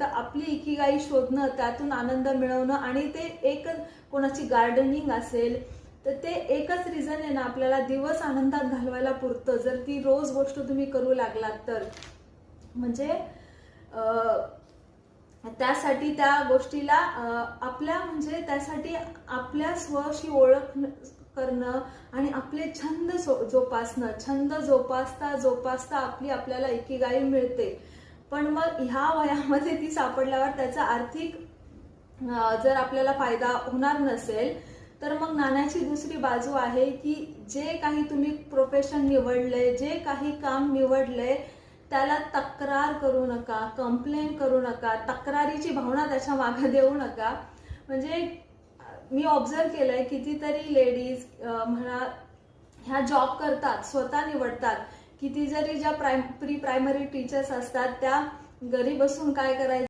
तर आपली इकीगाई शोधणं त्यातून आनंद मिळवणं आणि ते एक कोणाची गार्डनिंग असेल तर ते एकच रिझन आहे ना आपल्याला दिवस आनंदात घालवायला पुरतं. जर ती रोज गोष्ट तुम्ही करू लागलात तर. म्हणजे अं, त्यासाठी त्या गोष्टीला आपल्या म्हणजे त्यासाठी आपल्या स्वशी ओळख करणं आणि आपले छंद जोपासणं. छंद जोपासता जोपासता आपली आपल्याला इकिगाई मिळते. पण मग ह्या वयामध्ये ती सापडल्यावर त्याचा आर्थिक जर आपल्याला फायदा होणार नसेल तर मग नाण्याची दुसरी बाजू आहे की जे काही तुम्ही प्रोफेशन निवडलंय जे काही काम निवडलंय त्याला तक्रार करू नका कंप्लेन करू नका तक्रारीची भावना त्याच्यामागे देऊ नका. म्हणजे मी ऑब्झर्व केलंय कितीतरी लेडीज म्हणा ह्या जॉब करतात स्वतः निवडतात किती जरी ज्या प्रायम प्री प्रायमरी टीचर्स असतात त्या घरी बसून काय करायचं?